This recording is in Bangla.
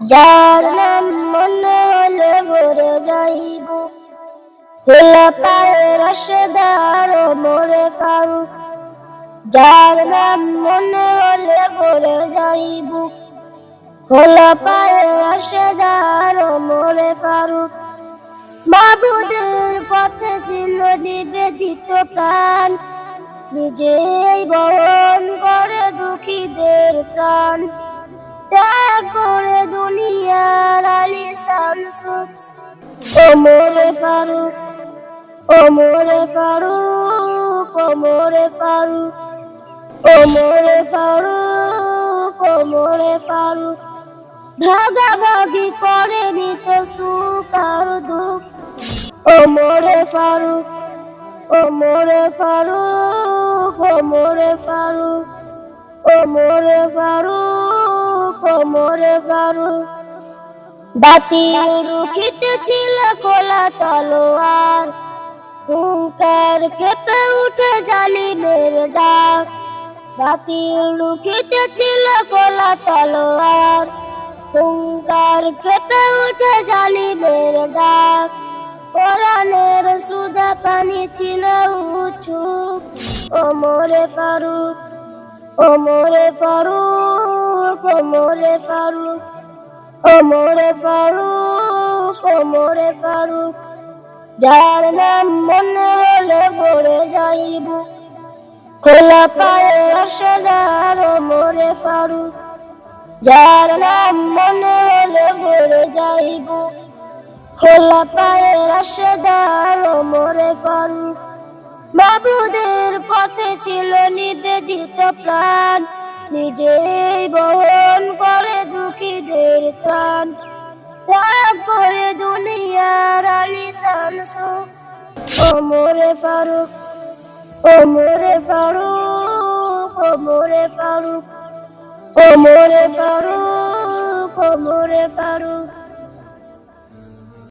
যার নাম হলে ভরে যাইব। পায়ে মোরে ফারুক যার নাম হলে ভরে যাইব। হলে পায়ে মোরে ফারুক মাবুদের পথে ছিল নিবেদিত প্রাণ। নিজেই বরণ করে ওমরে ফারুক ওমরে ফারুক ওমরে ফারুক ওমরে ফারুক ওমরে ফারুক। ভাগাভাগি করে নিত সুখ আর দুঃখ। ওমরে ফারুক ওমরে ফারুক ওমরে ফারুক ওমরে ফারুক ওমরে ফারুক। বাতি রুখিতে ছিল কোলা তলোয়ার। হুঙ্কার কেঁপে উঠে জালিমের ডাক। বাতি রুখিতে ছিল কোলা তলোয়ার। হুঙ্কার কেঁপে উঠে জালিমের ডাক। কোরআনের সুদা পানি ছিল উঁচু। ওমরে ফারুক ওমরে ফারুক ওমরে ফারুক। ওমরে ফারুক ওমরে ফারুক, যার নাম মনে হলে ভরে যাইব। খোলা পায়ে রসদার ওমরে ফারুক, যার নাম মনে হলে ভরে যাইব। খোলা পায়ে রসদার ওমরে ফারুক বাবুদের পথে ছিল নিবেদিত প্রাণ। নিজেই দুঃখীদের ত্রাণ ত্যাগ করে দুনিয়ার আলি শামসু। ওমরে ফারুক ওমরে ফারুক ওমরে ফারুক ওমরে ফারুক ওমরে ফারুক।